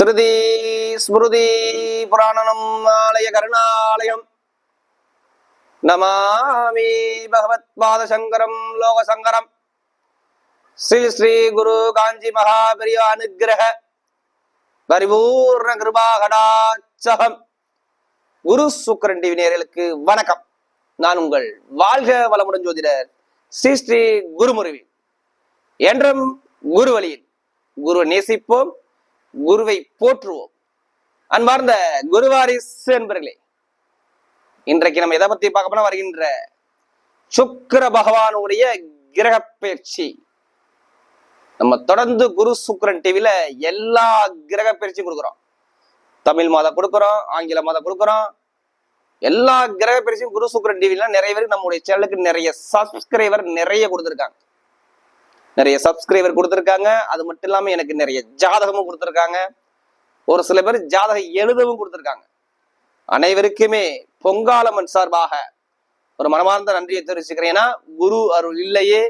ஸ்ருதி ஸ்மிருதி புராணனம் ஆலய கருணாலயம். நமாமி பகவத் பாதசங்கரம் லோகசங்கரம். ஸ்ரீ ஸ்ரீ குரு காஞ்சி மகாபெரிய அனுகிரக பரிபூர்ண கிருபாகடாச்சகம் குரு சுக்கரன் டிவி நேர்களுக்கு வணக்கம். நான் உங்கள் வாழ்க வளமுடன் ஜோதிடர் ஸ்ரீ ஸ்ரீ குருமுருவி என்றும் குரு வழியில் குரு நேசிப்போம். குருவை போற்றுவோம். அன்பார்ந்த குருவாரிஸ் என்பர்களே இன்றைக்கு நம்ம எதை பத்தி பார்க்க போனா வருகின்ற சுக்கர பகவானுடைய கிரக பயிற்சி. நம்ம தொடர்ந்து குரு சுக்கரன் டிவில எல்லா கிரக பயிற்சியும் கொடுக்குறோம். தமிழ் மாதம் கொடுக்குறோம் ஆங்கில மாதம் கொடுக்குறோம். எல்லா கிரக பயிற்சியும் குரு சுக்கரன் டிவில நிறைய பேர் நம்முடைய சேனலுக்கு நிறைய சப்ஸ்கிரைபர் நிறைய கொடுத்துருக்காங்க. நிறைய சப்ஸ்கிரைபர் கொடுத்துருக்காங்க. அது மட்டும் இல்லாமல் எனக்கு நிறைய ஜாதகமும் கொடுத்துருக்காங்க. ஒரு சில பேர் ஜாதகம் எழுதவும் கொடுத்துருக்காங்க. அனைவருக்குமே பொங்காலம்மன் சார்பாக ஒரு மனமார்ந்த நன்றியை தெரிவிச்சுக்கிறேன். ஏன்னா குரு அருள் இல்லையே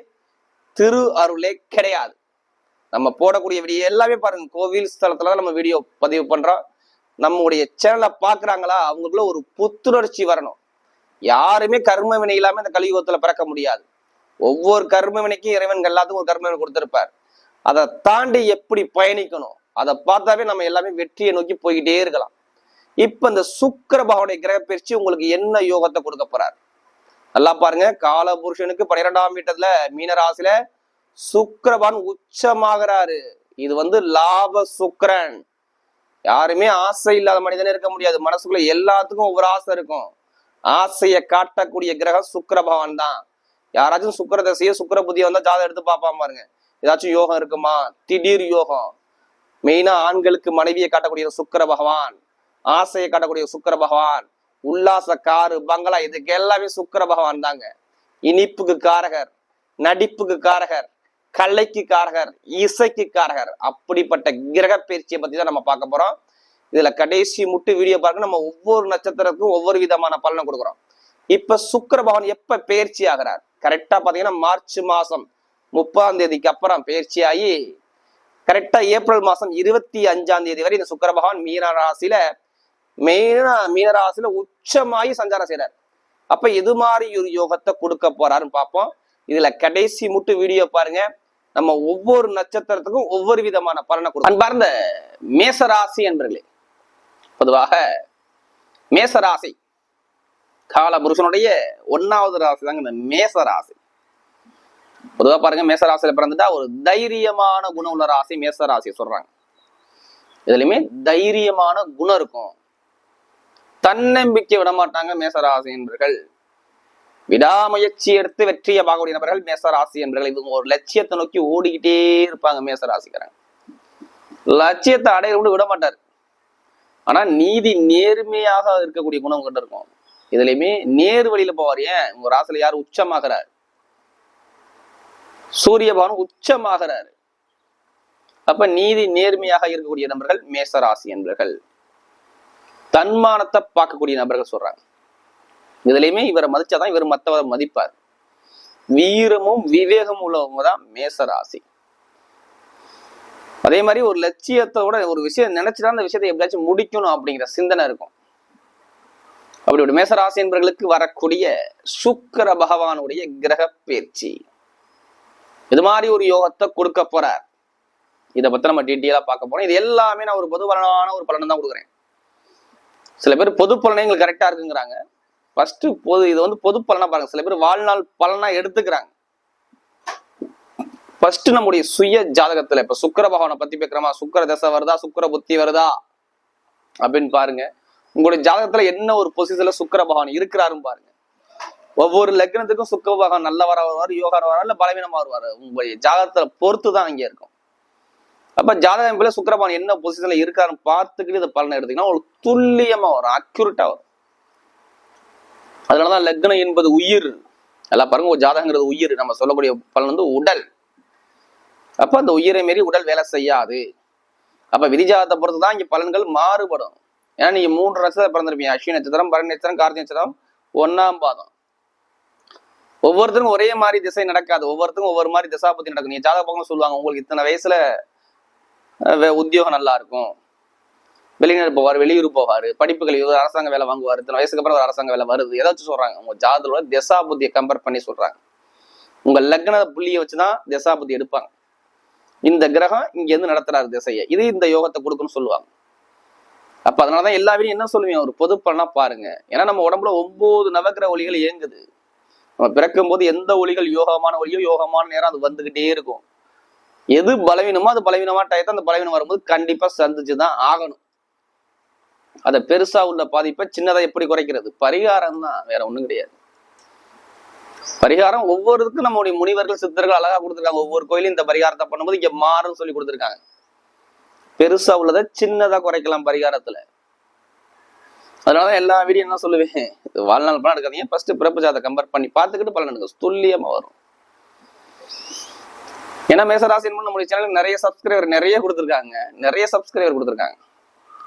திரு அருளே கிடையாது. நம்ம போடக்கூடிய வீடியோ எல்லாமே பாருங்க. கோவில் ஸ்தலத்துல தான் நம்ம வீடியோ பதிவு பண்றோம். நம்முடைய சேனலை பாக்குறாங்களா அவங்களுக்குள்ள ஒரு புத்துணர்ச்சி வரணும். யாருமே கர்ம வினை இல்லாம இந்த கலியுகத்துல பிறக்க முடியாது. ஒவ்வொரு கர்ம வினைக்கும் இறைவன் எல்லாத்துக்கும் ஒரு கர்ம கொடுத்துருப்பார். அதை தாண்டி எப்படி பயணிக்கணும்? அதை பார்த்தாவே நம்ம எல்லாமே வெற்றியை நோக்கி போய்கிட்டே இருக்கலாம். இப்ப இந்த சுக்கிர பகவானுடைய கிரக பயிற்சி உங்களுக்கு என்ன யோகத்தை கொடுக்க போறார்? நல்லா பாருங்க. கால புருஷனுக்கு பன்னிரெண்டாம் வீட்டத்துல மீனராசில சுக்கரபான் உச்சமாகிறாரு. இது வந்து லாப சுக்கரன். யாருமே ஆசை இல்லாத மனிதனே இருக்க முடியாது. மனசுக்குள்ள எல்லாத்துக்கும் ஒவ்வொரு ஆசை இருக்கும். ஆசையை காட்டக்கூடிய கிரகம் சுக்கிர பகவான் தான். யாராச்சும் சுக்கர தசையோ சுக்கர புத்தியை வந்தா ஜாதகம் எடுத்து பார்ப்பாம பாருங்க. ஏதாச்சும் யோகம் இருக்குமா? திடீர் யோகம். மெயினா ஆண்களுக்கு மனைவியை காட்டக்கூடிய சுக்கிர பகவான் ஆசையை காட்டக்கூடிய சுக்கிர பகவான் உல்லாச காரு பங்களா இதுக்கு எல்லாமே சுக்கிர பகவான் தாங்க. இனிப்புக்கு காரகர் நடிப்புக்கு காரகர் கலைக்கு காரகர் இசைக்கு காரகர். அப்படிப்பட்ட கிரக பயிற்சியை பத்தி தான் நம்ம பார்க்க போறோம். இதுல கடைசி முட்டு வீடியோ பாருங்க. நம்ம ஒவ்வொரு நட்சத்திரத்துக்கும் ஒவ்வொரு விதமான பலனை கொடுக்குறோம். இப்ப சுக்கர பகவான் எப்ப பயிற்சி ஆகிறார்? கரெக்டா பாத்தீங்கன்னா மார்ச் மாசம் முப்பதாம் தேதிக்கு அப்புறம் பயிற்சி ஆகி கரெக்டா ஏப்ரல் மாசம் இருபத்தி அஞ்சாம் தேதி வரை இந்த சுக்கர பகவான் மீன ராசியில மெயினா மீன ராசியில உச்சமாகி சஞ்சாரம் செய்யறாரு அப்ப எது மாதிரி ஒரு யோகத்தை கொடுக்க போறாருன்னு பார்ப்போம். இதுல கடைசி முட்டு வீடியோ பாருங்க. நம்ம ஒவ்வொரு நட்சத்திரத்துக்கும் ஒவ்வொரு விதமான பலனை கொடுக்கும். அன்பார்ந்த மேசராசி என்பர்களே பொதுவாக மேசராசி கால புருஷனுடைய ஒன்னாவது ராசி தாங்க இந்த மேச ராசி பொதுவா பாருங்க மேச ராசியில பிறந்துட்டா ஒரு தைரியமான குணம் உள்ள ராசி மேச ராசி சொல்றாங்க. இதுலயுமே தைரியமான குணம் இருக்கும். தன்னம்பிக்கை விடமாட்டாங்க மேச ராசி என்பர்கள். விடாமுயற்சி எடுத்து வெற்றியை பார்க்கக்கூடிய நபர்கள் மேசராசி என்பர்கள். இவங்க ஒரு லட்சியத்தை நோக்கி ஓடிக்கிட்டே இருப்பாங்க மேசராசிக்காரங்க. லட்சியத்தை அடைய கூட விட மாட்டார். ஆனா நீதி நேர்மையாக இருக்கக்கூடிய குணம் கொண்டு இருக்கும். இதுலயுமே நேர் வழியில போவார். ஏன்? உங்க ராசில யார்? உச்சமாகிறார். சூரிய பகவான் உச்சமாகிறார். அப்ப நீதி நேர்மையாக இருக்கக்கூடிய நபர்கள் மேசராசி என்பர்கள். தன்மானத்தை பார்க்கக்கூடிய நபர்கள் சொல்றாங்க. இதுலயுமே இவரை மதிச்சாதான் இவர் மத்தவரை மதிப்பார். வீரமும் விவேகமும் உள்ளவங்க தான் மேசராசி. அதே மாதிரி ஒரு லட்சியத்தோட ஒரு விஷயம் நினைச்சுதான் அந்த விஷயத்தை எப்படியாச்சும் முடிக்கணும் அப்படிங்கிற சிந்தனை இருக்கும். அப்படி ஒரு மேசராசி என்பவர்களுக்கு வரக்கூடிய சுக்கிர பகவானுடைய கிரக பயிற்சி. இது மாதிரி ஒரு யோகத்தை கொடுக்க போறார். இதை பத்தி நம்ம டீட்டெயிலா பார்க்க போறோம். இது எல்லாமே நான் ஒரு பொது பலனான ஒரு பலன் தான் கொடுக்குறேன். சில பேர் பொது பலனே எங்களுக்கு கரெக்டா இருக்குங்கிறாங்க. ஃபர்ஸ்ட் பொது இது வந்து பொது பலனா பாருங்க. சில பேர் வாழ்நாள் பலனா எடுத்துக்கிறாங்க. ஃபர்ஸ்ட் நம்முடைய சுய ஜாதகத்துல இப்ப சுக்கர பகவானை பத்தி பேக்கிறோமா சுக்கர தசை வருதா? சுக்கிர புத்தி வருதா? அப்படின்னு பாருங்க. உங்களுடைய ஜாதகத்துல என்ன ஒரு பொசிஷன்ல சுக்கர பகவான் இருக்கிறாருன்னு பாருங்க. ஒவ்வொரு லக்னத்துக்கும் சுக்கிர பகவான் நல்லவரா வருவார் யோகா வருவார் இல்ல பலவீனமா வருவார். உங்களுடைய ஜாதகத்துல பொறுத்து தான் இங்க இருக்கும். அப்ப ஜாதகம் போல சுக்கரபான் என்ன பொசிஷன்ல இருக்காருன்னு பார்த்துக்கிட்டு இந்த பலனை எடுத்தீங்கன்னா உங்களுக்கு துல்லியமா வரும் அக்யூரட்டா வரும். அதனாலதான் லக்னம் என்பது உயிர். எல்லாம் பாருங்க ஒரு ஜாதகங்கிறது உயிர். நம்ம சொல்லக்கூடிய பலன் வந்து உடல். அப்ப அந்த உயிரை மீறி உடல் வேலை செய்யாது. அப்ப விதிஜாதத்தை பொறுத்து தான் இங்க பலன்கள் மாறுபடும். ஏன்னா நீங்க மூன்று நட்சத்திரம் பிறந்திருப்பீங்க. அஸ்வினி நட்சத்திரம் பரணி நட்சத்திரம் கார்த்தி நட்சத்திரம் ஒன்னாம் பாதம். ஒவ்வொருத்தருக்கும் ஒரே மாதிரி திசை நடக்காது. ஒவ்வொருத்தருக்கும் ஒவ்வொரு மாதிரி திசா பத்தி நடக்கும். நீங்க ஜாதக பக்கம் சொல்லுவாங்க உங்களுக்கு இத்தனை வயசுல உத்தியோகம் நல்லா இருக்கும். வெளிநாடு போவார் வெளியூர் போவார் படிப்புகள் இது அரசாங்க வேலை வாங்குவார் இத்தனை வயசுக்கு அப்புறம் ஒரு அரசாங்க வேலை வருது. ஏதாச்சும் சொல்றாங்க. உங்க ஜாதகத்தோட திசா புத்தியை கம்பேர் பண்ணி சொல்றாங்க. உங்க லக்ன புள்ளியை வச்சுதான் திசா புத்தி எடுப்பாங்க. இந்த கிரகம் இங்க இருந்து நடத்துறாரு திசையை. இது இந்த யோகத்தை கொடுக்குன்னு சொல்லுவாங்க. அப்ப அதனாலதான் எல்லா வீடும் என்ன சொல்லுவீங்க? ஒரு பொது பாருங்க. ஏன்னா நம்ம உடம்புல ஒன்பது நவக்கிர ஒளிகள் இயங்குது. நம்ம பிறக்கும் போது எந்த ஒளிகள் யோகமான ஒளியோ யோகமான நேரம் அது வந்துகிட்டே இருக்கும். எது பலவீனமோ அது பலவீனமா டயத்தை அந்த பலவீனம் வரும்போது கண்டிப்பா சந்திச்சு தான் ஆகணும். அதை பெருசா உள்ள பாதிப்பை சின்னதை எப்படி குறைக்கிறது? பரிகாரம் தான் வேற ஒண்ணும் கிடையாது. பரிகாரம் ஒவ்வொருக்கும் நம்முடைய முனிவர்கள் சித்தர்கள் அழகா கொடுத்துருக்காங்க. ஒவ்வொரு கோயிலும் இந்த பரிகாரத்தை பண்ணும்போது இங்க மாறும் சொல்லி கொடுத்துருக்காங்க. பெருசா உள்ளதை சின்னதா குறைக்கலாம் பரிகாரத்துல. அதனாலதான் எல்லா வீடியோ என்ன சொல்லுவேன்? வாழ்நாள் பலன் எடுக்காதீங்க. ஃபர்ஸ்ட் பிறப்பு ஜாதகம் கம்பேர் பண்ணி பார்த்துக்கிட்டு பலன் எடுங்க. துல்லியமா வரும். ஏன்னா மேசராசி என்பது நம்முடைய சேனலுக்கு நிறைய சப்ஸ்கிரைபர் நிறைய கொடுத்துருக்காங்க. நிறைய சப்ஸ்கிரைபர் கொடுத்துருக்காங்க.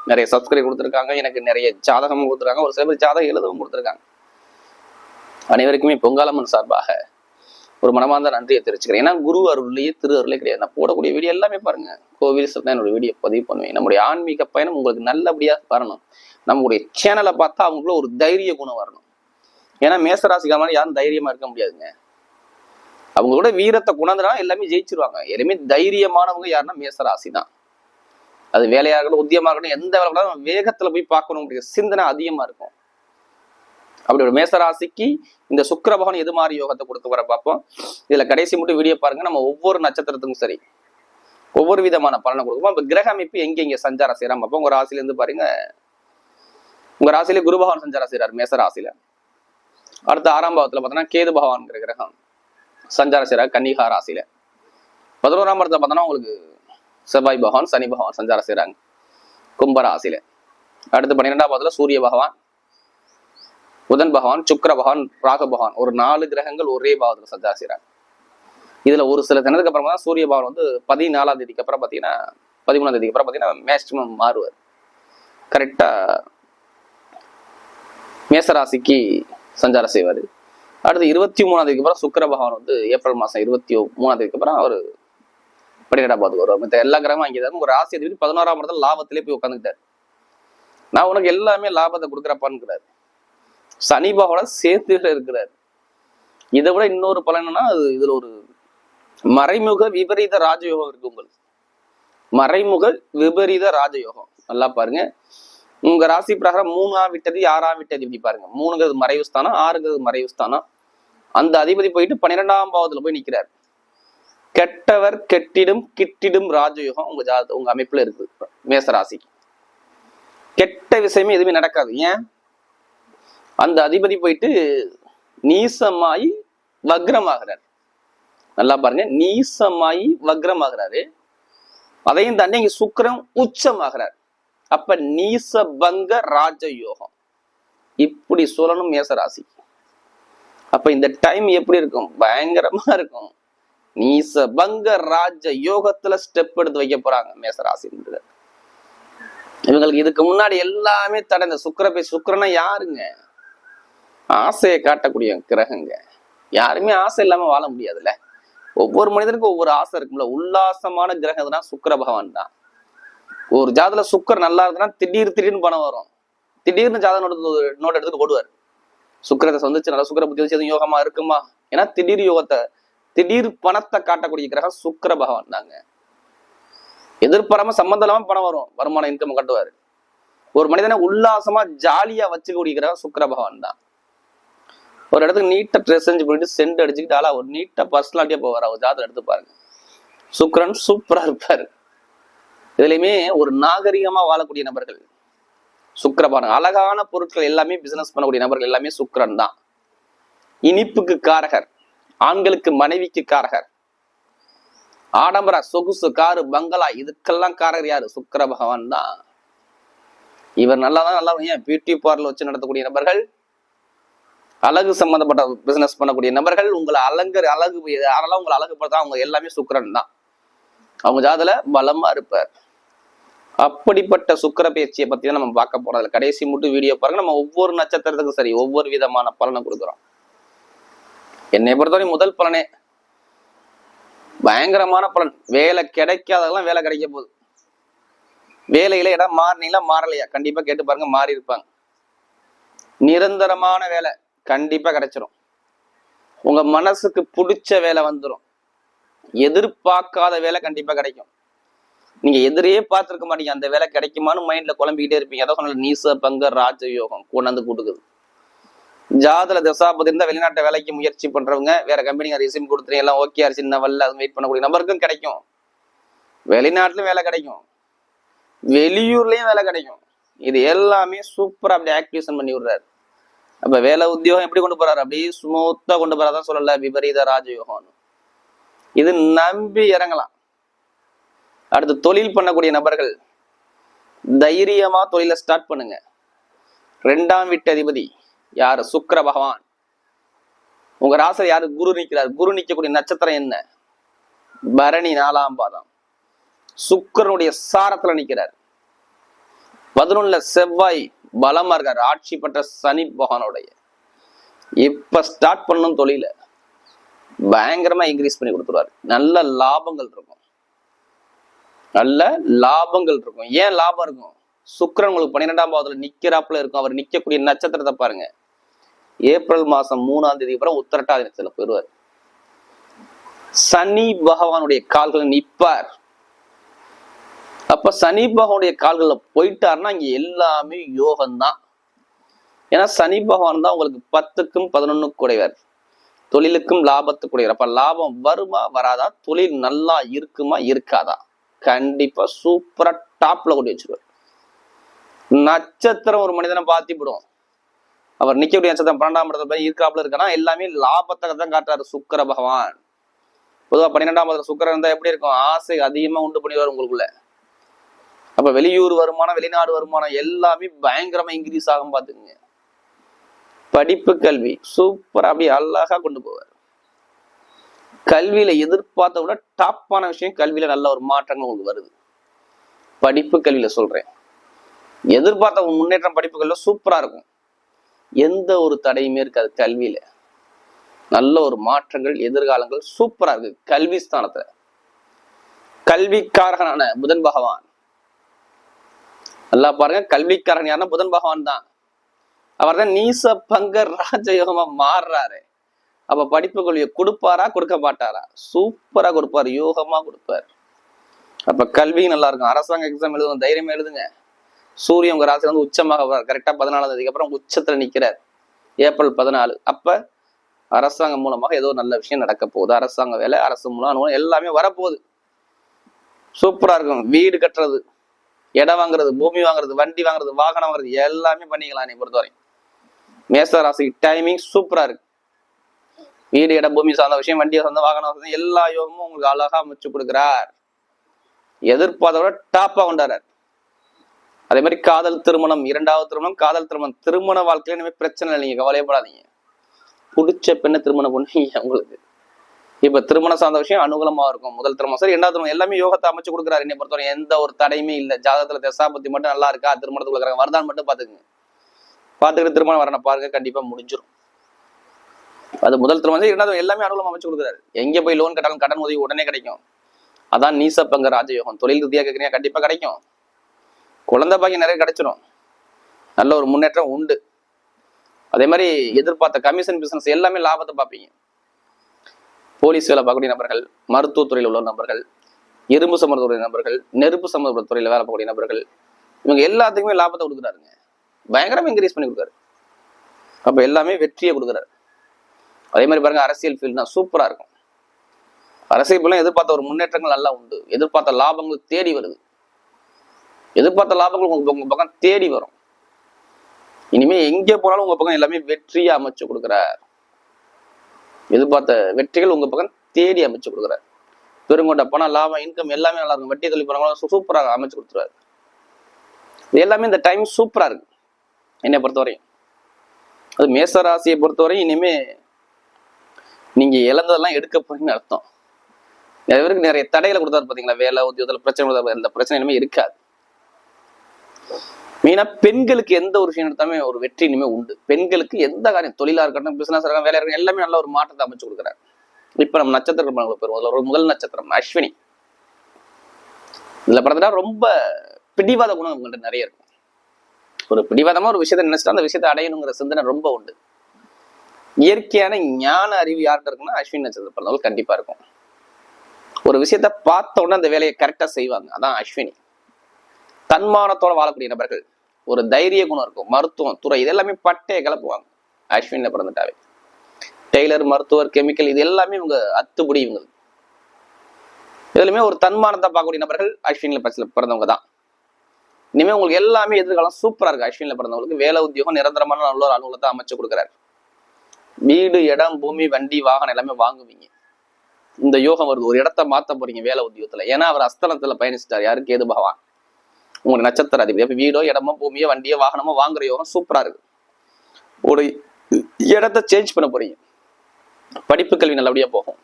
நிறைய சப்ஸ்கிரைப் கொடுத்துருக்காங்க. எனக்கு நிறைய ஜாதகமும் கொடுத்துருக்காங்க. ஒரு சில பேர் ஜாதகம் எழுதவும் கொடுத்துருக்காங்க. அனைவருக்குமே பொங்காலம்மன் சார்பாக ஒரு மனமார்ந்த நன்றியை தெரிவிச்சுக்கிறேன். ஏன்னா குரு அருள்லேயே திரு அருளே கிடையாது. நான் போடக்கூடிய வீடியோ எல்லாமே பாருங்க. கோவில் தான் என்னோட வீடியோ பதிவு பண்ணுவேன். நம்முடைய ஆன்மீக பயணம் உங்களுக்கு நல்லபடியா வரணும். நம்மளுடைய சேனலை பார்த்தா அவங்களுக்குள்ள ஒரு தைரிய குணம் வரணும். ஏன்னா மேசராசிக்காரமான யாரும் தைரியமா இருக்க முடியாதுங்க. அவங்களோட வீரத்தை குணந்தனா எல்லாமே ஜெயிச்சிருவாங்க. எல்லாமே தைரியமானவங்க யாருன்னா மேசராசி தான் அது வேலையாக இருக்கட்டும் உத்தியமாக இருக்கட்டும் எந்த வேலை வேகத்துல போய் பார்க்கணும். சிந்தனை அதிகமா இருக்கும். அப்படி ஒரு மேசராசிக்கு இந்த சுக்கர பகவான் எது மாதிரி யோகத்தை கொடுத்து வர பார்ப்போம். இதுல கடைசி மட்டும் வீடியோ பாருங்க. நம்ம ஒவ்வொரு நட்சத்திரத்துக்கும் சரி ஒவ்வொரு விதமான பலனை கொடுக்கும் இப்ப கிரக அமைப்பு எங்க எங்க சஞ்சாரம் செய்யறாம பார்ப்போம். உங்க ராசில இருந்து பாருங்க. உங்க ராசியில குரு பகவான் சஞ்சாரம் செய்யறாரு மேச ராசியில அடுத்த ஆறாம் பாவத்துல பார்த்தோன்னா கேது பகவான்ங்கிற கிரகம் சஞ்சாரம் செய்யறாரு கன்னிகா ராசியில. பதினோராம் இடத்துல பார்த்தோன்னா உங்களுக்கு செவ்வாய் பகவான் சனி பகவான் சஞ்சாரம் செய்யறாங்க கும்ப ராசியில. அடுத்து பன்னிரெண்டாம் பாவத்துல சூரிய பகவான் புதன் பகவான் சுக்கிர பகவான் ராக பகவான் ஒரு நாலு கிரகங்கள் ஒரே பாவத்துல சஞ்சாசிறாங்க இதுல ஒரு சில தினத்துக்கு அப்புறமா தான் சூரிய பகவான் வந்து பதினாலாம் தேதிக்கு அப்புறம் பாத்தீங்கன்னா பதிமூணாம் தேதிக்கு அப்புறம் பாத்தீங்கன்னா மேக்சிமம் மாறுவார். கரெக்டா மேசராசிக்கு சஞ்சாரம் செய்வார். அடுத்து இருபத்தி மூணாம் தேதிக்கு அப்புறம் சுக்கிர பகவான் வந்து ஏப்ரல் மாசம் இருபத்தி மூணாம் தேதிக்கு அப்புறம் அவர் பன்னிரெண்டாம் பாவத்துக்கு வருவார். மற்ற எல்லா கிரகமும் அங்கே தான் ஒரு ஆசிரியர் பதினோராம் இடத்துல லாபத்திலே போய் உட்காந்துக்கிட்டார். நான் உனக்கு எல்லாமே லாபத்தை கொடுக்குறப்பான்னு சனி பகவான் சேர்த்துட்டு இருக்கிறார். இதை விட இன்னொரு பலன் என்னன்னா அது இதுல ஒரு மறைமுக விபரீத ராஜயோகம் இருக்கு உங்களுக்கு. மறைமுக விபரீத ராஜயோகம். நல்லா பாருங்க. உங்க ராசி பிரகாரம் மூணா விட்டது யாரா விட்டது இப்படி பாருங்க. மூணுங்கிறது மறைவு ஸ்தானம் ஆறுங்கிறது மறைவு ஸ்தானம். அந்த அதிபதி போயிட்டு பன்னிரெண்டாம் பாவத்துல போய் நிக்கிறார். கெட்டவர் கெட்டிடும் கிட்டிடும் ராஜயோகம் உங்க ஜாத உங்க அமைப்புல இருக்கு. மேச ராசிக்கு. கெட்ட விஷயமே எதுவுமே நடக்காது. ஏன்? அந்த அதிபதி போயிட்டு நீசமாயி வக்ரமாகிறார். நல்லா பாருங்க நீசமாயி வக்ரமாகிறாரு. அதையும் தாண்டி இங்க சுக்கிரன் உச்சமாகிறார். அப்ப நீசபங்க ராஜயோகம். இப்படி சொல்லணும் மேசராசி. அப்ப இந்த டைம் எப்படி இருக்கும்? பயங்கரமா இருக்கும். நீசபங்க ராஜ யோகத்துல ஸ்டெப் எடுத்து வைக்க போறாங்க மேசராசி இவங்களுக்கு இதுக்கு முன்னாடி எல்லாமே தடை. இந்த சுக்கர போய் சுக்கரனா யாருங்க? ஆசையை காட்டக்கூடிய கிரகங்க. யாருமே ஆசை இல்லாம வாழ முடியாதுல்ல. ஒவ்வொரு மனிதனுக்கும் ஒவ்வொரு ஆசை இருக்கும்ல. உல்லாசமான கிரகம் எதுனா சுக்கர பகவான் தான். ஒரு ஜாதத்துல சுக்கர் நல்லா இருக்குன்னா திடீர் திடீர்னு பணம் வரும். திடீர்னு ஜாத நோட்டு நோட்டு எடுத்துட்டு ஓடுவார் சுக்கரத்தை சந்திச்சு நல்லா சுக்கர புத்தி வச்சு எதுவும் யோகமா இருக்குமா? ஏன்னா திடீர் யோகத்தை திடீர் பணத்தை காட்டக்கூடிய கிரகம் சுக்கர பகவான் தாங்க. எதிர்பாராம சம்மந்தம் இல்லாம பணம் வரும். வருமானம் இன்கம் கட்டுவாரு. ஒரு மனிதனை உல்லாசமா ஜாலியா வச்சுக்கூடிய கிரகம் சுக்கர பகவான் தான். ஒரு இடத்துக்கு நீட்டாக ட்ரெஸ் செஞ்சு போயிட்டு சென்ட் அடிச்சுக்கிட்டு ஆளா ஒரு நீட்டாக பர்சனாலிட்டியாக போவார். அவர் ஜாதகம் எடுத்து பாருங்க. சுக்கரன் சூப்பராக இருப்பார். இதுலயுமே ஒரு நாகரிகமா வாழக்கூடிய நபர்கள். சுக்கரபானம் அழகான பொருட்கள் எல்லாமே பிசினஸ் பண்ணக்கூடிய நபர்கள் எல்லாமே சுக்கரன் தான். இனிப்புக்கு காரகர். ஆண்களுக்கு மனைவிக்கு காரகர். ஆடம்பர சொகுசு காரு பங்களா இதுக்கெல்லாம் காரகர் யாரு? சுக்கர பகவான் தான். இவர் நல்லா தான் நல்லா ஏன் பியூட்டி பார்லர் வச்சு நடத்தக்கூடிய நபர்கள். அழகு சம்பந்தப்பட்ட பிசினஸ் பண்ணக்கூடிய நபர்கள் உங்களை அலங்கர் அழகு யாரெல்லாம் உங்களை அழகுப்படுத்தா அவங்க எல்லாமே சுக்கரன் தான். அவங்க ஜாதல பலமா இருப்பார். அப்படிப்பட்ட சுக்கர பயிற்சியை பத்தி தான் நம்ம பார்க்க போறோம் கடைசி மட்டும் வீடியோ பாருங்க. நம்ம ஒவ்வொரு நட்சத்திரத்துக்கும் சரி ஒவ்வொரு விதமான பலனை கொடுக்குறோம். என்னை பொறுத்தவரை முதல் பலனே பயங்கரமான பலன். வேலை கிடைக்காதெல்லாம் வேலை கிடைக்க போகுது. வேலையில இடம் மாறினீங்களா? மாறலையா? கண்டிப்பா கேட்டு பாருங்க மாறி இருப்பாங்க நிரந்தரமான வேலை. கண்டிப்பாக கிடைச்சிரும். உங்கள் மனசுக்கு பிடிச்ச வேலை வந்துடும் எதிர்பார்க்காத வேலை கண்டிப்பாக கிடைக்கும். நீங்கள் எதிரே பார்த்துருக்க மாட்டீங்க. அந்த வேலை கிடைக்குமான்னு மைண்டில் குழம்பிக்கிட்டே இருப்பீங்க. அதான் சொன்ன நீச பங்க ராஜயோகம் கொண்டாந்து கொடுக்குது ஜாதல தசாபதி இருந்தால் வெளிநாட்டு வேலைக்கு முயற்சி பண்ணுறவங்க வேற கம்பெனிங்க ரெசியூம் கொடுத்துருங்க எல்லாம் ஓகே ஆச்சு இன்னும் வரல அது வெயிட் பண்ணக்கூடிய நபருக்கும் கிடைக்கும். வெளிநாட்டிலும் வேலை கிடைக்கும். வெளியூர்லேயும் வேலை கிடைக்கும். இது எல்லாமே சூப்பராக அப்படி ஆக்டிவேஷன் பண்ணி விடுறாரு. அப்ப வேலை உத்தியோகம் எப்படி கொண்டு போறாரு? அப்படியே ஸ்மூத்தா கொண்டு போறாதான் சொல்லல விபரீத ராஜயோகம் இது நம்பி இறங்கலாம். அடுத்து தொழில் பண்ணக்கூடிய நபர்கள் தைரியமா தொழிலை ஸ்டார்ட் பண்ணுங்க. ரெண்டாம் வீட்டு அதிபதி யாரு? சுக்கர பகவான். உங்க ராசர் யாரு? குரு நிற்கிறார் குரு நிக்கக்கூடிய நட்சத்திரம் என்ன? பரணி நாலாம் பாதம். சுக்கரனுடைய சாரத்துல நிற்கிறார் பதினொன்னுல செவ்வாய் பலமா இருக்காரு. ஆட்சி பெற்ற சனி பகவானுடைய. இப்ப ஸ்டார்ட் பண்ணும் தொழில பயங்கரமா இன்க்ரீஸ் பண்ணி கொடுத்துருவாரு. நல்ல லாபங்கள் இருக்கும். நல்ல லாபங்கள் இருக்கும். ஏன் லாபம் இருக்கும்? சுக்கரன் உங்களுக்கு பன்னிரெண்டாம் பாவத்துல நிக்கிறாப்புல இருக்கும். அவர் நிக்கக்கூடிய நட்சத்திரத்தை பாருங்க. ஏப்ரல் மாசம் மூணாம் தேதி அப்புறம் உத்தரட்டாதி நட்சத்திரத்துல போயிடுவார். சனி பகவானுடைய கால்கள் நிற்பார் அப்ப சனி பகவானுடைய கால்களில் போயிட்டாருன்னா இங்க எல்லாமே யோகம்தான். ஏன்னா சனி பகவான் தான் உங்களுக்கு பத்துக்கும் பதினொன்னுக்கு குடைவர் தொழிலுக்கும் லாபத்துக்கு குடைவர் அப்ப லாபம் வருமா வராதா? தொழில் நல்லா இருக்குமா இருக்காதா? கண்டிப்பா சூப்பரா டாப்ல கொண்டு வச்சிருவார். நட்சத்திரம் ஒரு மனிதனை பாத்திவிடும் அவர் நிக்கக்கூடிய நட்சத்திரம் பன்னெண்டாம் இடத்துல போய் இருக்காப்புல இருக்கனா எல்லாமே லாபத்தை தான் காட்டுறாரு சுக்கர பகவான். பொதுவாக பன்னிரெண்டாம் இடத்துல சுக்கரன் இருந்தா எப்படி இருக்கும்? ஆசை அதிகமா உண்டு பண்ணிடுவார் உங்களுக்குள்ள. அப்ப வெளியூர் வருமானம் வெளிநாடு வருமானம் எல்லாமே பயங்கரமா இன்க்ரீஸ் ஆகும் பாத்துக்குங்க படிப்பு கல்வி சூப்பரா அப்படியே அழகா கொண்டு போவார். கல்வியில எதிர்பார்த்த விட டாப்பான விஷயம் கல்வியில நல்ல ஒரு மாற்றங்கள் உங்களுக்கு வருது. படிப்பு கல்வியில சொல்றேன். எதிர்பார்த்த முன்னேற்றம் படிப்புகள்ல சூப்பரா இருக்கும். எந்த ஒரு தடையுமே இருக்காது கல்வியில. நல்ல ஒரு மாற்றங்கள் எதிர்காலங்கள் சூப்பரா இருக்கு. கல்வி ஸ்தானத்துல. கல்விக்காரகனான புதன் பகவான் நல்லா பாருங்க கல்விக்காரன் யாருன்னா புதன் பகவான் தான். அவர் தான் நீச பங்க ராஜயோகமா மாறுறாரு. அப்ப படிப்பு கொள்கையை கொடுப்பாரா கொடுக்க மாட்டாரா? சூப்பரா கொடுப்பாரு யோகமா கொடுப்பாரு. அப்ப கல்வி நல்லா இருக்கும். அரசாங்க எக்ஸாம் எழுதுங்க தைரியம் எழுதுங்க. சூரியன் உங்க ராசியில வந்து உச்சமாக கரெக்டா பதினாலாம் தேதிக்கு அப்புறம் உச்சத்துல நிக்கிறார். ஏப்ரல் பதினாலு. அப்ப அரசாங்கம் மூலமாக ஏதோ நல்ல விஷயம் நடக்க போகுது. அரசாங்க வேலை அரசு மூலம் எல்லாமே வரப்போகுது. சூப்பரா இருக்கும். வீடு கட்டுறது இடம் வாங்குறது பூமி வாங்குறது வண்டி வாங்குறது வாகனம் வாங்குறது எல்லாமே பண்ணிக்கலாம் நீ பொறுத்தவரை மேசராசி டைமிங் சூப்பரா இருக்கு. வீடு இடம் பூமி சார்ந்த விஷயம் வண்டி சார்ந்த வாகனம் சார்ந்த எல்லா யோகமும் உங்களுக்கு அழகா அமைச்சு கொடுக்குறார். எதிர்பார்த்தோட விட டாப்பா கொண்டாடுறார். அதே மாதிரி காதல் திருமணம் இரண்டாவது திருமணம் காதல் திருமணம். திருமண வாழ்க்கையில இனிமேல் பிரச்சனை இல்லை நீங்க கவலையப்படாதீங்க பிடிச்ச பெண்ணை திருமணம் பண்ணுவீங்க உங்களுக்கு. இப்ப திருமணம் சார்ந்த விஷயம் அனுகூலமா இருக்கும். முதல் திருமணம். சரி இரண்டாவது திருமணம். எல்லாமே யோகத்தை அமைச்சு கொடுக்குறாரு என்னை பொறுத்தவரை. எந்த ஒரு தடையுமே இல்லை. ஜாதகத்துல தசாபத்தி மட்டும் நல்லா இருக்கா? திருமணத்துக்கு இருக்கிறாங்க வரதான் மட்டும் பாத்துக்குங்க. பாத்துக்கிட்டு திருமணம் வரணும். பாருங்க கண்டிப்பா முடிஞ்சிடும் அது முதல் திருமணம். சரி, இரண்டாவது எல்லாமே அனுகூலம் அமைச்சு கொடுக்குறாரு. எங்க போய் லோன் கட்டாலும் கடன் உதவி உடனே கிடைக்கும். அதான் நீசப்பங்க ராஜயோகம். தொழில் ரீதியாக கேட்குறீங்க கண்டிப்பா கிடைக்கும். குழந்தை பாக்கியம் நிறைய கிடைச்சிரும். நல்ல ஒரு முன்னேற்றம் உண்டு. அதே மாதிரி எதிர்பார்த்த கமிஷன் பிசினஸ் எல்லாமே லாபத்தை பார்ப்பீங்க. போலீஸ் வேலை பார்க்கக்கூடிய நபர்கள் மருத்துவத்துறையில் உள்ள நபர்கள் இரும்பு சம்பந்தத்துறை நபர்கள் நெருப்பு சம்மந்தப்பட்ட துறையில் வேலை பார்க்கக்கூடிய நபர்கள் இவங்க எல்லாத்துக்குமே லாபத்தை கொடுக்குறாருங்க. பயங்கரமாக இன்க்ரீஸ் பண்ணி கொடுக்குறாரு. அப்போ எல்லாமே வெற்றியை கொடுக்குறாரு. அதே மாதிரி பாருங்க அரசியல் ஃபீல்ட்னா சூப்பராக இருக்கும். அரசியல் ஃபீல்ட்ல எதிர்பார்த்த ஒரு முன்னேற்றங்கள் நல்லா உண்டு. எதிர்பார்த்த லாபங்கள் தேடி வருது. எதிர்பார்த்த லாபங்கள் உங்க உங்க பக்கம் தேடி வரும். இனிமே எங்கே போனாலும் உங்க பக்கம் எல்லாமே வெற்றியை அமைச்சு கொடுக்குறாரு. எதிர்பார்த்த வெற்றிகள் உங்க பக்கம் தேடி அமைச்சு கொடுக்குறாரு. பெருங்கொண்ட பணம் லாபம் இன்கம் எல்லாமே நல்லா இருக்கும். வெட்டி தொழில் போனவங்களும் சூப்பராக அமைச்சு கொடுத்துருவாரு. இது எல்லாமே இந்த டைம் சூப்பரா இருக்கு. என்னை பொறுத்தவரையும். அது மேச ராசியை பொறுத்தவரையும் இனிமே நீங்க இழந்ததெல்லாம் எடுக்க போறீங்கன்னு அர்த்தம். நிறைய பேருக்கு நிறைய தடைகளை கொடுத்தாரு பாத்தீங்களா? வேலை உத்தியோகத்துல பிரச்சனை கொடுத்தாரு. இந்த பிரச்சனை இனிமே இருக்காது. மெயினா பெண்களுக்கு எந்த ஒரு விஷயம் எடுத்தாலுமே ஒரு வெற்றி இனிமே உண்டு. பெண்களுக்கு எந்த காரியம் தொழிலா இருக்கட்டும் பிசினஸ் இருக்கட்டும் வேலையா இருக்கட்டும் எல்லாமே நல்ல ஒரு மாற்றத்தை அமைச்சு கொடுக்குறாரு. இப்ப நம்ம நட்சத்திரம் பெறுவோம் அதுல ஒரு முதல் நட்சத்திரம் அஸ்வினி. இதுல பார்த்தா ரொம்ப பிடிவாத குணம் உங்கள்கிட்ட நிறைய இருக்கும். ஒரு பிடிவாதமா ஒரு விஷயத்தை நினைச்சிட்டா அந்த விஷயத்தை அடையணுங்கிற சிந்தனை ரொம்ப உண்டு. இயற்கையான ஞான அறிவு யார்கிட்ட இருக்குன்னா அஸ்வின் நட்சத்திரம் பிறந்தவங்க கண்டிப்பா இருக்கும். ஒரு விஷயத்த பார்த்த உடனே அந்த வேலையை கரெக்டா செய்வாங்க. அதான் அஸ்வினி. தன்மானத்தோட வாழக்கூடிய நபர்கள். ஒரு தைரிய குணம் இருக்கும். மருத்துவம் துறை இது எல்லாமே பட்டையை கிளப்புவாங்க அஸ்வின்ல பிறந்துட்டாவே. டெய்லர் மருத்துவர் கெமிக்கல் இது எல்லாமே இவங்க அத்துப்படி இவங்களுக்கு இதுலையுமே ஒரு தன்மானத்தை பார்க்கக்கூடிய நபர்கள் அஸ்வின்ல பட்சத்துல பிறந்தவங்க தான். இனிமே உங்களுக்கு எல்லாமே எதிர்காலம் சூப்பரா இருக்கு. அஸ்வின்ல பிறந்தவங்களுக்கு வேலை உத்தியோகம் நிரந்தரமான நல்ல ஒரு அலுவலகத்தை அமைச்சு கொடுக்குறாரு. வீடு இடம் பூமி வண்டி வாகனம் எல்லாமே வாங்குவீங்க. இந்த யோகம் வருது. ஒரு இடத்த மாத்த போறீங்க வேலை உத்தியோகத்துல. ஏன்னா அவர் அஸ்தலத்துல பயணிச்சிட்டார். யாரு? கேது பகவான். உங்களுக்கு நட்சத்திர அதிபதி அப்போ வீடோ இடமோ பூமியோ வண்டியோ வாகனமோ வாங்குற யோகம் சூப்பராக இருக்கு. ஒரு இடத்த சேஞ்ச் பண்ண போறீங்க. படிப்பு கல்வி நல்லபடியா போகும்.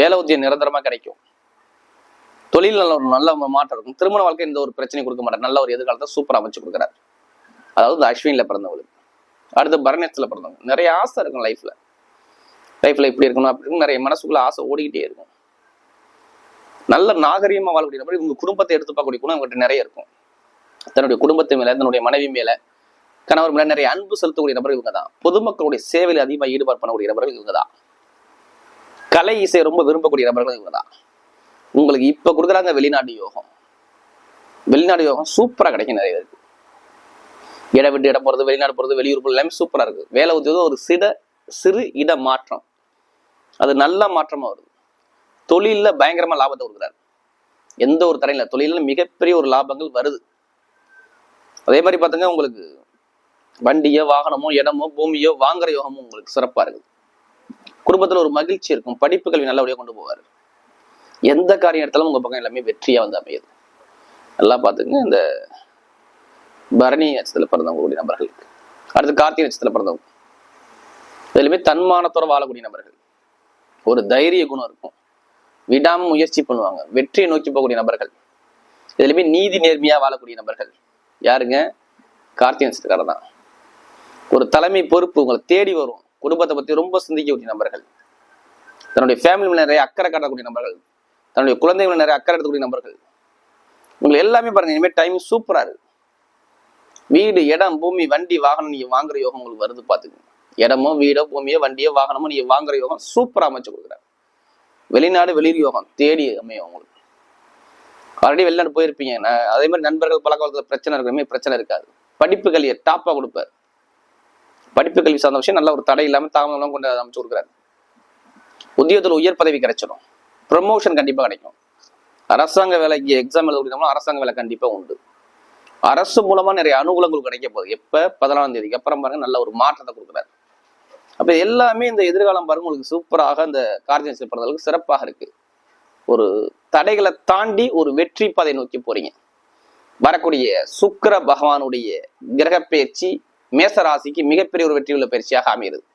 வேலை உத்தியம் நிரந்தரமா கிடைக்கும். தொழில் நல்ல ஒரு நல்ல மாற்றம் இருக்கும். திருமண வாழ்க்கை இந்த ஒரு பிரச்சனை கொடுக்க மாட்டார். நல்ல ஒரு எதிர்காலத்தை சூப்பராக அமைச்சு கொடுக்குறாரு. அதாவது இந்த அஸ்வினில் பிறந்தவங்களுக்கு. அடுத்து பரணத்தில் பிறந்தவங்க. நிறைய ஆசை இருக்கும் லைஃப்ல லைஃப்ல இப்படி இருக்கணும் அப்படி இருக்கணும் நிறைய மனசுக்குள்ள ஆசை ஓடிக்கிட்டே இருக்கும். நல்ல நாகரீகமாக வாழக்கூடிய நபர் இவங்க குடும்பத்தை எடுத்து பார்க்கக்கூடிய குணம் இவங்ககிட்ட நிறைய இருக்கும். தன்னுடைய குடும்பத்து மேல தன்னுடைய மனைவி மேல கணவர் மேல நிறைய அன்பு செலுத்தக்கூடிய நபர்கள் இவங்க தான். பொதுமக்களுடைய சேவையில் அதிகமாக ஈடுபாடு பண்ணக்கூடிய நபர்கள் இவங்க தான். கலை இசை ரொம்ப விரும்பக்கூடிய நபர்கள் இவங்க தான். உங்களுக்கு இப்ப கொடுக்குறாங்க வெளிநாட்டு யோகம். வெளிநாடு யோகம் சூப்பரா கிடைக்கும் நிறைய இருக்கு இடம் விட்டு இடம் போறது வெளிநாடு போறது வெளியூர் போகிறது எல்லாமே சூப்பரா இருக்கு. வேலை உத்தியோகம் ஒரு சிட சிறு இட மாற்றம். அது நல்ல மாற்றமா வருது. தொழிலில் பயங்கரமாக லாபத்தை கொடுக்குறாரு. எந்த ஒரு தடையில தொழிலில் மிகப்பெரிய ஒரு லாபங்கள் வருது. அதே மாதிரி பார்த்தங்க உங்களுக்கு வண்டியோ வாகனமோ இடமோ பூமியோ வாங்குற யோகமும் உங்களுக்கு சிறப்பாக இருக்குது. குடும்பத்தில் ஒரு மகிழ்ச்சி இருக்கும். படிப்பு கல்வி நல்லபடியாக கொண்டு போவார். எந்த காரியம் எடுத்தாலும் உங்கள் பக்கம் எல்லாமே வெற்றியாக வந்து அமையுது. நல்லா பார்த்துங்க இந்த பரணி நட்சத்திரத்தில் பிறந்தவங்களுடைய நபர்களுக்கு அடுத்து கார்த்திகை நட்சத்திரத்தில் பிறந்தவங்க. இதுலையுமே தன்மானத்தோட வாழக்கூடிய நபர்கள். ஒரு தைரிய குணம் இருக்கும். விடாம முயற்சி பண்ணுவாங்க. வெற்றியை நோக்கி போகக்கூடிய நபர்கள். இதுலயுமே நீதி நேர்மையா வாழக்கூடிய நபர்கள். யாருங்க? கார்த்திகை நட்சத்திரக்காரர் தான். ஒரு தலைமை பொறுப்பு உங்களை தேடி வரும். குடும்பத்தை பத்தி ரொம்ப சிந்திக்கக்கூடிய நபர்கள். தன்னுடைய ஃபேமிலி மேல நிறைய அக்கறை காட்டக்கூடிய நபர்கள். தன்னுடைய குழந்தைகளை நிறைய அக்கறை எடுக்கக்கூடிய நபர்கள். உங்களை எல்லாமே பாருங்க இனிமேல் டைம் சூப்பரா இருக்கு. வீடு இடம் பூமி வண்டி வாகனம் நீங்க வாங்குற யோகம் உங்களுக்கு வருது பாத்துக்கோங்க இடமோ வீடோ பூமியோ வண்டியோ வாகனமோ நீங்க வாங்குற யோகம் சூப்பரா அமைச்சு கொடுக்குறாரு. வெளிநாடு வெளியூர் யோகம் தேடி அமையும் உங்களுக்கு ஆல்ரெடி வெளிநாடு போயிருப்பீங்க. அதே மாதிரி நண்பர்கள் பழக்க வழக்கத்துல பிரச்சனை இருக்கிறமே பிரச்சனை இருக்காது. படிப்பு கல்வியை டாப்பாக கொடுப்பாரு. படிப்பு கல்வி சார்ந்த விஷயம் நல்ல ஒரு தடை இல்லாமல் தாமதம் கொண்டு அமைச்சு கொடுக்குறாரு. உத்தியோகத்தில் உயர் பதவி கிடைச்சிடும். ப்ரொமோஷன் கண்டிப்பாக கிடைக்கும். அரசாங்க வேலைக்கு எக்ஸாம் எழுத அரசாங்க வேலை கண்டிப்பாக உண்டு. அரசு மூலமாக நிறைய அனுகூலங்கள் கிடைக்க போகுது. எப்போ? பதினாலாம் தேதிக்கு அப்புறம் பாருங்க நல்ல ஒரு மாற்றத்தை கொடுக்குறாரு. அப்போ எல்லாமே இந்த எதிர்காலம் பாருங்க உங்களுக்கு சூப்பராக இந்த கார்ஜன் பிறந்தவர்களுக்கு சிறப்பாக இருக்கு. ஒரு தடைகளை தாண்டி ஒரு வெற்றி பாதை நோக்கி போறீங்க. வரக்கூடிய சுக்கிர பகவானுடைய கிரக பயிற்சி மேச ராசிக்கு மிகப்பெரிய ஒரு வெற்றி உள்ள பயிற்சியாக அமைகிறது.